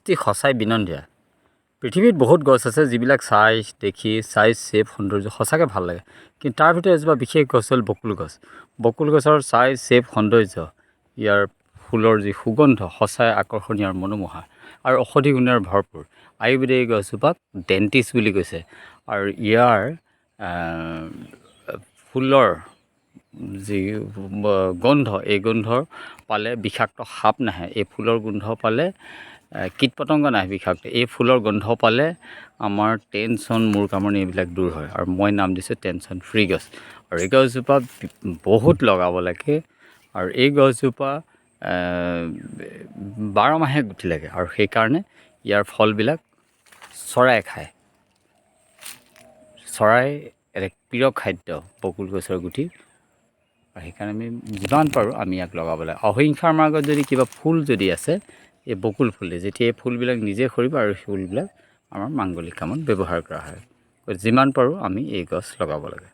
গছটি সঁচাই বিনন্দীয়া। পৃথিৱীত বহুত গছ আছে যিবিলাক চাই দেখি চাইজ চেপ সৌন্দৰ্য সঁচাকৈ ভাল লাগে। কিন্তু তাৰ ভিতৰত এজোপা বিশেষ গছ হ'ল বকুল গছ। বকুল গছৰ চাইজ চেপ সৌন্দৰ্য ইয়াৰ ফুলৰ যি সুগন্ধ সঁচাই আকৰ্ষণীয় আৰু মনোমোহা আৰু ঔষধি গুণেৰে ভৰপূৰ। আয়ুৰ্বেদে এই গছজোপাক ডেণ্টিছ বুলি কৈছে। আৰু ইয়াৰ ফুলৰ যি গোন্ধ এই গোন্ধৰ পালে বিষাক্ত সাপ নাহে। এই ফুলৰ গোন্ধ পালে কীট পতংগ নাহে বিষাক্ত। এই ফুলৰ গোন্ধ পালে আমাৰ টেনশ্যন মূৰ কামোৰণি এইবিলাক দূৰ হয়। আৰু মই নাম দিছোঁ টেনশ্যন ফ্ৰী গছ। আৰু এই গছজোপা বহুত লগাব লাগে। আৰু এই গছজোপা বাৰ মাহে গুটি লাগে। আৰু সেইকাৰণে ইয়াৰ ফলবিলাক চৰায়ে খায়। চৰাই এক প্ৰিয় খাদ্য বকুল গছৰ গুটি। আৰু সেইকাৰণে আমি যিমান পাৰোঁ আমি ইয়াক লগাব লাগে। অহিংসাৰ মাৰ্গত যদি কিবা ফুল যদি আছে এই বকুল ফুলে যেতিয়া এই ফুলবিলাক নিজে সৰিব আৰু ফুলবিলাক আমাৰ মাংগলিক কামত ব্যৱহাৰ কৰা হয়। যিমান পাৰোঁ আমি এই গছ লগাব লাগে।